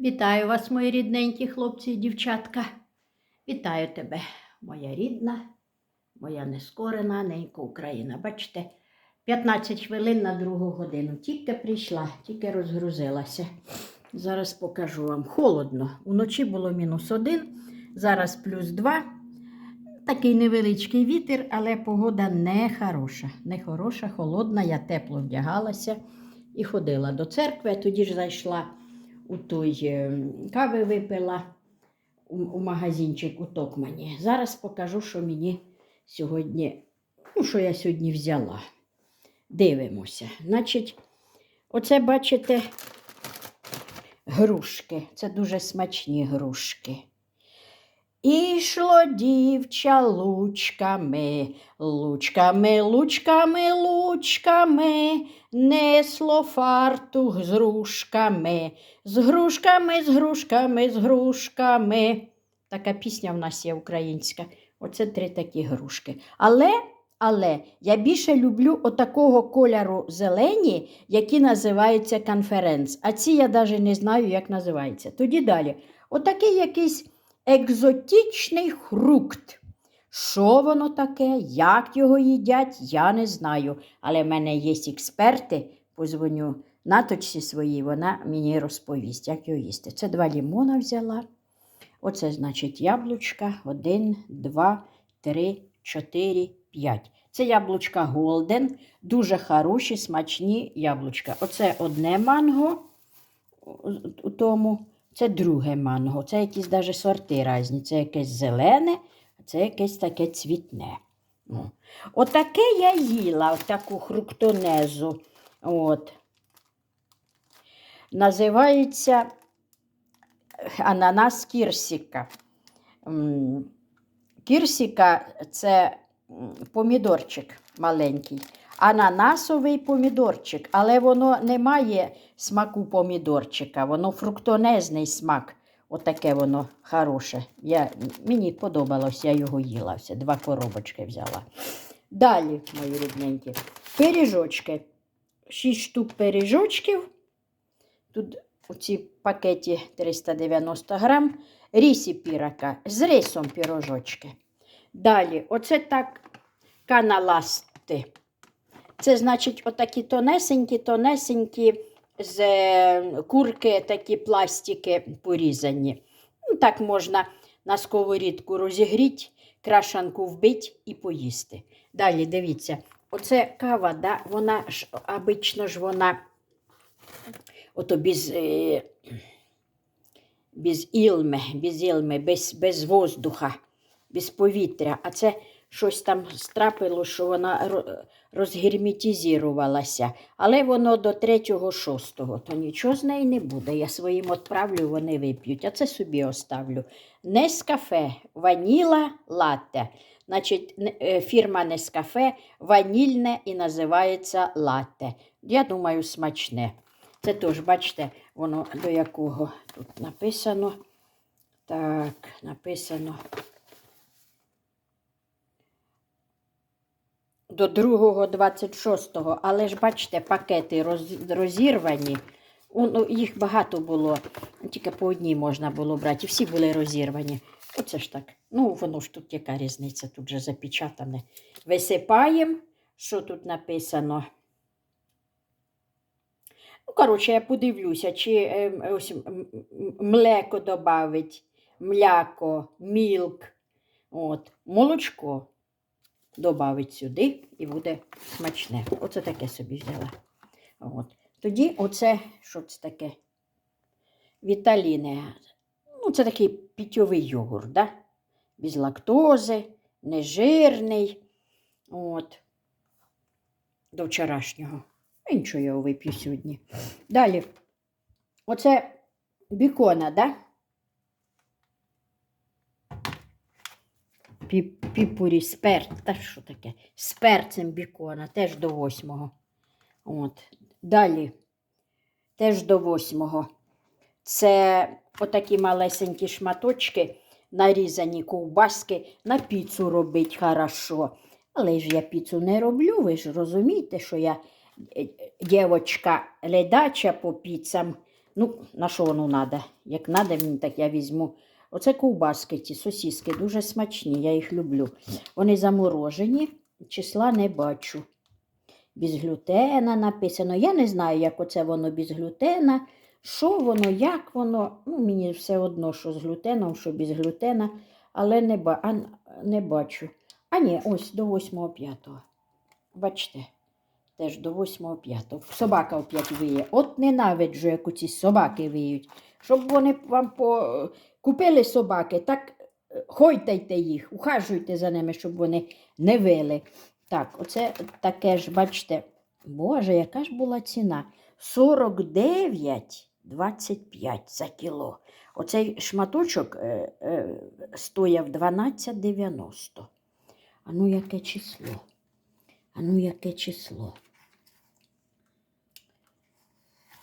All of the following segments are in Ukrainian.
Вітаю вас, мої рідненькі хлопці і дівчатка. Вітаю тебе, моя рідна, моя нескорена ненька Україна. Бачите, 15 хвилин на другу годину. Тільки прийшла, тільки розгрузилася. Зараз покажу вам. Холодно. Уночі було мінус один, зараз плюс два. Такий невеличкий вітер, але погода не хороша. Не хороша, холодна. Я тепло вдягалася і ходила до церкви, тоді ж зайшла у той е, кави випила у, у магазинчик у Токмані. Зараз покажу, що мені сьогодні, ну, що я сьогодні взяла. Дивимося. Значить, оце бачите грушки. Це дуже смачні грушки. Ішло дівча лучками, лучками, лучками, лучками, несло фартух з грушками, з грушками, з грушками, з грушками. Така пісня в нас є українська. Оце три такі грушки. Але, але я більше люблю отакого кольору зелені, які називаються конференц. А ці я навіть не знаю, як називаються. Тоді далі. Отакий якийсь екзотичний фрукт. Що воно таке, як його їдять, я не знаю. Але в мене є експерти, позвоню наточці своїй, вона мені розповість, як його їсти. Це два лімона взяла. Оце, значить, яблучка. Один, два, три, чотири, п'ять. Це яблучка Голден. Дуже хороші, смачні яблучка. Оце одне манго у тому. Це друге манго. Це якісь навіть сорти різні. Це якесь зелене, а це якесь таке цвітне. Ну. Отаке я їла, таку хруктонезу. От. Називається ананас кірсіка. Кірсіка це помідорчик маленький. Ананасовий помідорчик, але воно не має смаку помідорчика, воно фруктонезний смак. Отаке воно хороше. Я, мені подобалось, я його їла. Все, два коробочки взяла. Далі, мої рідненькі, пиріжочки. Шість штук пиріжочків. Тут у цій пакеті 390 грам. Рісі пірака з рисом пірожочки. Далі, оце так каналасти. Це значить, отакі тонесенькі, тонесенькі з е, курки такі пластики порізані. Ну, так можна на сковорідку розігріти, крашанку вбити і поїсти. Далі дивіться, оце кава, да, вона ж обично ж вона ото без, е, без ілми, без ілми, без, без воздуха, без повітря. А це щось там страпило, що вона ро- розгерметизувалася. Але воно до 3-6, то нічого з неї не буде. Я своїм відправлю, вони вип'ють, а це собі оставлю. Нескафе, ваніла латте. Значить, е, фірма Нескафе ванільне і називається латте. Я думаю, смачне. Це теж, бачите, воно до якого тут написано. Так, написано. До 2-го, 26-го, але ж бачите, пакети роз, розірвані. Ну, їх багато було, тільки по одній можна було брати, всі були розірвані. Оце ж так. Ну, воно ж тут яка різниця, тут же запечатане. Висипаємо, що тут написано. Ну, коротше, я подивлюся, чи ем, ось млеко додавить, мляко, мілк, от, молочко додавить сюди і буде смачне. Оце таке собі взяла. От. Тоді оце, що це таке? Віталіне. Ну, це такий питьовий йогурт, да? без лактози, нежирний. От. До вчорашнього. А нічого я його вип'ю сьогодні. Далі. Оце бікона, да? Піпурі сперт. Та що таке? З перцем бікона, теж до восьмого. От. Далі. Теж до восьмого. Це отакі малесенькі шматочки, нарізані ковбаски, на піцу робить хорошо. Але ж я піцу не роблю, ви ж розумієте, що я е, дівочка ледача по піцам. Ну, на що воно треба? Як треба так я візьму. Оце ковбаски, ті сосіски, дуже смачні, я їх люблю. Вони заморожені, числа не бачу. Без глютена написано. Я не знаю, як оце воно без глютена. Що воно, як воно. Ну, мені все одно, що з глютеном, що без глютена, але не, ба... а, не бачу. А ні, ось до 8.5. Бачите, теж до 8.5. Собака опять виє. От ненавиджу, як оці собаки виють. Щоб вони вам по... купили собаки, так е, хойтайте їх, ухажуйте за ними, щоб вони не вили. Так, оце таке ж, бачите, Боже, яка ж була ціна? 49,25 за кіло. Оцей шматочок е, е, стояв 12,90. А ну яке число? А ну яке число?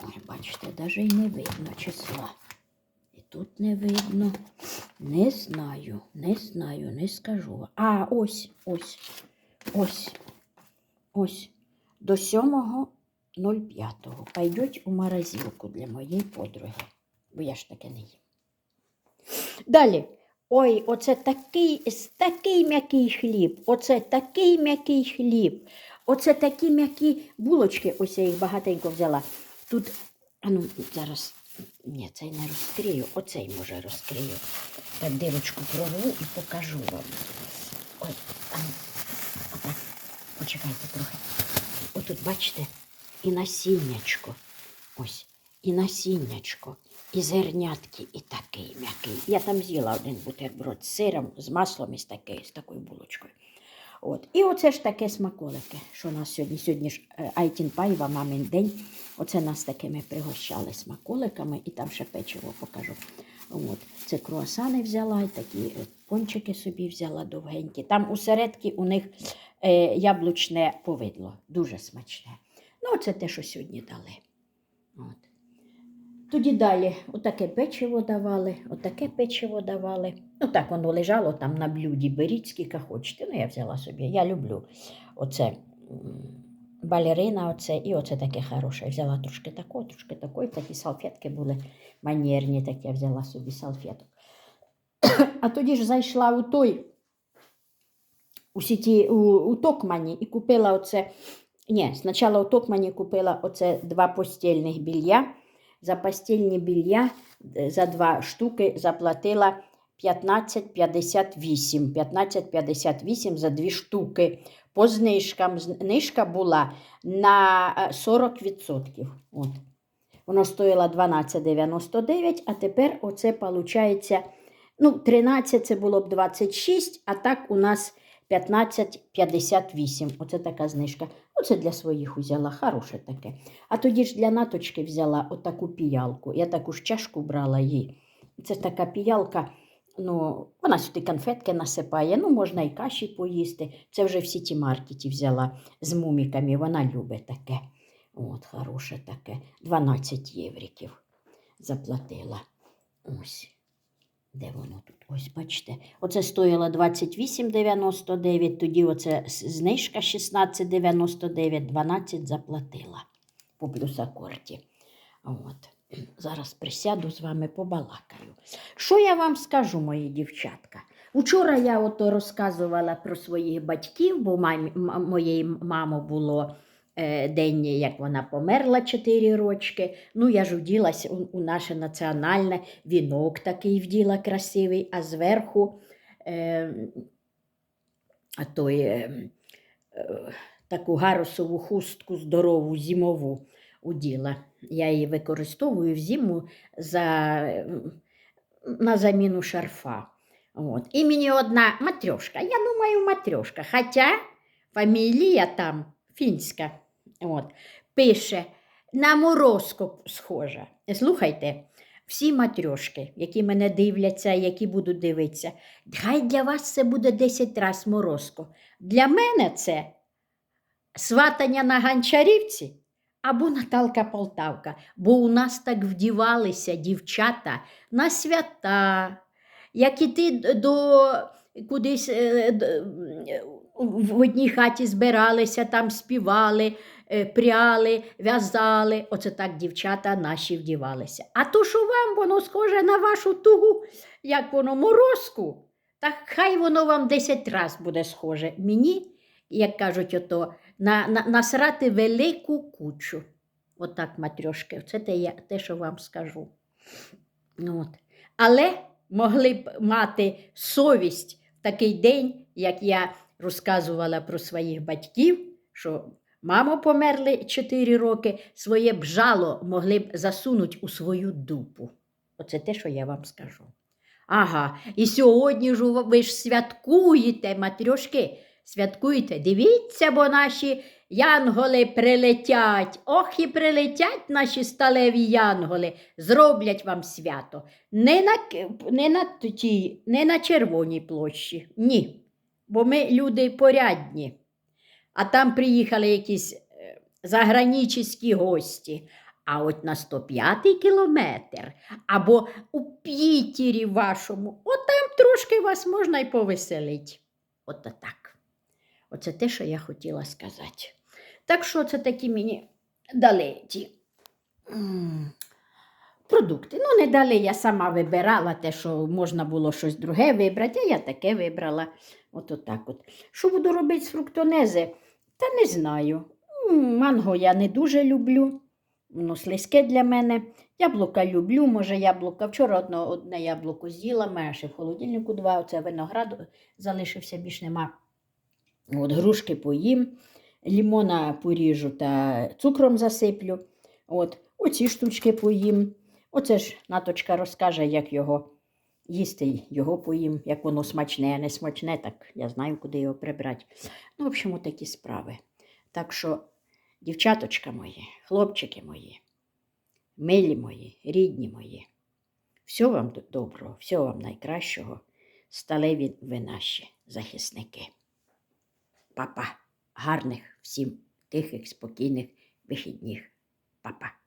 Ой, бачите, навіть і не видно числа. Тут не видно. Не знаю, не знаю, не скажу. А, ось, ось, ось, ось. До 7.05 пойдуть у морозилку для моєї подруги. Бо я ж таке не їм. Далі. Ой, оце такий, такий м'який хліб, оце такий м'який хліб, оце такі м'які булочки, ось я їх багатенько взяла. Тут, а ну, зараз, ні, цей не розкрию, оцей може розкрию. Так дирочку прорву і покажу вам. Ой, ну, отак, почекайте трохи. Отут, бачите, і насіннячко. Ось, і насіннячко, і зернятки, і такий м'який. Я там з'їла один бутерброд з сиром, з маслом і з такою булочкою. От. І оце ж таке смаколики, що у нас сьогодні. Сьогодні ж е, Айтін Паєва, мамин день. Оце нас такими пригощали смаколиками, і там ще печиво покажу. От. Це круасани взяла, і такі е, пончики собі взяла довгенькі. Там усередки у них е, яблучне повидло, дуже смачне. Ну, це те, що сьогодні дали. От. Тоді далі отаке печиво давали, отаке печиво давали. Ну так воно лежало там на блюді, беріть скільки хочете. Ну, я взяла собі. Я люблю оце балерина, оце, і оце таке хороше. Взяла трошки такого, трошки такої. Такі салфетки були манірні, так я взяла собі салфеток. А тоді ж зайшла у той у сіті у, у Токмані і купила оце. Ні, спочатку у Токмані купила оце два постільних білья. За постільні білья е, за два штуки заплатила 15,58. 15,58 за дві штуки. По знижкам знижка була на е, 40%. От. Воно стоїло 12,99, а тепер оце виходить, ну, 13 це було б 26, а так у нас 15,58. Оце така знижка. Оце для своїх взяла, хороше таке. А тоді ж для наточки взяла отаку піялку. Я таку ж чашку брала їй. Це така піялка, ну, вона сюди конфетки насипає, ну, можна і каші поїсти. Це вже в сіті маркеті взяла з муміками, вона любить таке. От, хороше таке. 12 євриків заплатила. Ось. Де воно тут? Ось, бачите. Оце стоїло 28,99, тоді оце знижка 16,99, 12 заплатила по плюсакорті. От. Зараз присяду з вами побалакаю. Що я вам скажу, мої дівчатка? Вчора я ото розказувала про своїх батьків, бо моєї мами було день, як вона померла 4 рочки. Ну, я ж вділася у, у наше національне вінок такий вділа красивий, а зверху е, той, е, е, таку гарусову хустку здорову зимову уділа. Я її використовую в зиму за, е, на заміну шарфа. От. І мені одна матрьошка, я думаю, матрьошка, хоча фамілія там фінська, от, пише на морозку схожа. Слухайте, всі матрьошки, які мене дивляться, які будуть дивитися, хай для вас це буде 10 разів морозко. Для мене це сватання на Гончарівці або Наталка Полтавка. Бо у нас так вдівалися дівчата на свята, як іти до кудись е, в одній хаті збиралися, там співали, пряли, в'язали. Оце так дівчата наші вдівалися. А то, що вам воно схоже на вашу тугу, як воно морозку, так хай воно вам 10 раз буде схоже. Мені, як кажуть, ото, на, на, насрати велику кучу. Отак, матрьошки, це те, я, те, що вам скажу. От. Але могли б мати совість в такий день, як я розказувала про своїх батьків, що мамо померли 4 роки, своє б жало могли б засунути у свою дупу. Оце те, що я вам скажу. Ага, і сьогодні ж ви ж святкуєте, матрьошки, святкуєте. Дивіться, бо наші янголи прилетять. Ох, і прилетять наші сталеві янголи, зроблять вам свято. Не на, не на, тій, не на Червоній площі. Ні. Бо ми люди порядні. А там приїхали якісь е, загранічні гості. А от на 105-й кілометр або у Пітері вашому, от там трошки вас можна й повеселить. От так. Оце те, що я хотіла сказати. Так що це такі мені дали ті продукти. Ну, не дали, я сама вибирала те, що можна було щось друге вибрати, а я таке вибрала. От отак от. Що буду робити з фруктонези? Та не знаю. Манго я не дуже люблю. Воно слизьке для мене. Яблука люблю, може, яблука. Вчора одне, одне яблуко з'їла, має ще в холодильнику два. Оце виноград залишився, більш нема. От, грушки поїм, лімона поріжу та цукром засиплю. От, оці штучки поїм. Оце ж наточка розкаже, як його їсти, його поїм, як воно смачне, а не смачне, так я знаю, куди його прибрати. Ну, в общем, такі справи. Так що, дівчаточка мої, хлопчики мої, милі мої, рідні мої, всього вам доброго, всього вам найкращого. Сталеві ви наші захисники. Папа, гарних всім тихих, спокійних вихідних. Папа.